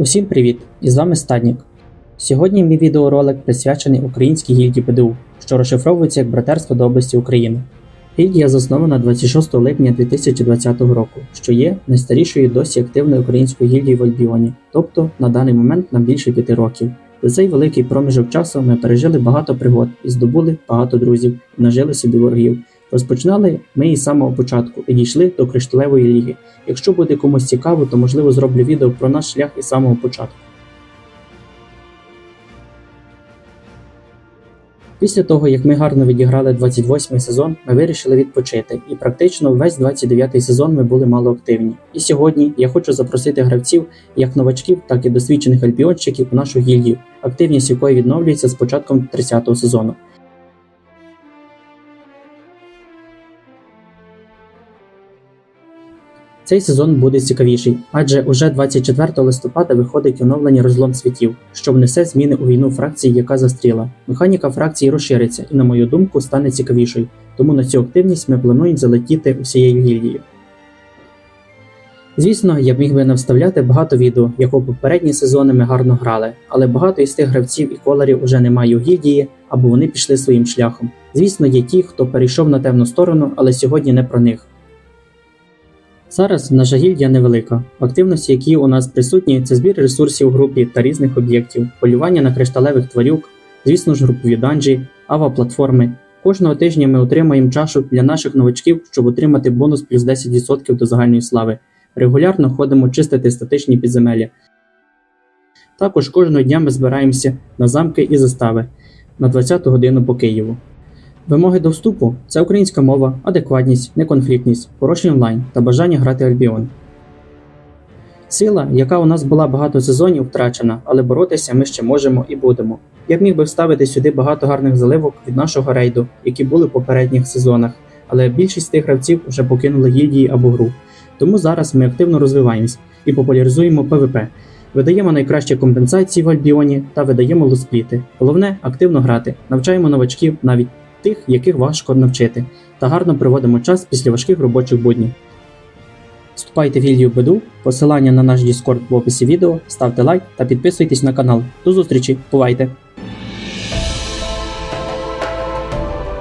Усім привіт! І з вами Стаднік. Сьогодні мій відеоролик присвячений українській гільдії ПДУ, що розшифровується як Братерство до області України. Гільдія заснована 26 липня 2020 року, що є найстарішою досі активною українською гільдією в Альбіоні, тобто на даний момент нам більше 5 років. За цей великий проміжок часу ми пережили багато пригод і здобули багато друзів, нажили собі ворогів. Розпочинали ми із самого початку і дійшли до кришталевої ліги. Якщо буде комусь цікаво, то можливо зроблю відео про наш шлях із самого початку. Після того, як ми гарно відіграли 28-й сезон, ми вирішили відпочити, і практично весь 29-й сезон ми були мало активні. І сьогодні я хочу запросити гравців, як новачків, так і досвідчених альбіонщиків у нашу гільдію, активність якої відновлюється з початком 30-го сезону. Цей сезон буде цікавіший, адже уже 24 листопада виходить оновлення розлом світів, що внесе зміни у війну фракції, яка застріла. Механіка фракції розшириться і, на мою думку, стане цікавішою, тому на цю активність ми плануємо залетіти усією гільдією. Звісно, я б міг би не вставляти багато відео, як у попередні сезони ми гарно грали, але багато із тих гравців і колорів уже немає у гільдії або вони пішли своїм шляхом. Звісно, є ті, хто перейшов на темну сторону, але сьогодні не про них. Зараз наша гільдія невелика. Активності, які у нас присутні, це збір ресурсів групі та різних об'єктів, полювання на кришталевих тварюк, звісно ж, групові данжі, ава-платформи. Кожного тижня ми отримаємо чашу для наших новачків, щоб отримати бонус плюс 10% до загальної слави. Регулярно ходимо чистити статичні підземелля. Також кожного дня ми збираємося на замки і застави на 20 годину по Києву. Вимоги до вступу це українська мова, адекватність, неконфліктність, хороший онлайн та бажання грати Альбіон. Сила, яка у нас була багато сезонів, втрачена, але боротися ми ще можемо і будемо. Я б міг би вставити сюди багато гарних заливок від нашого рейду, які були в попередніх сезонах, але більшість тих гравців вже покинули гільдії або гру. Тому зараз ми активно розвиваємось і популяризуємо ПВП. Видаємо найкращі компенсації в Альбіоні та видаємо лоспліти. Головне активно грати, навчаємо новачків навіть тих, яких важко навчити, та гарно проводимо час після важких робочих буднів. Вступайте в гільдію Беду, посилання на наш Discord в описі відео, ставте лайк та підписуйтесь на канал. До зустрічі, бувайте!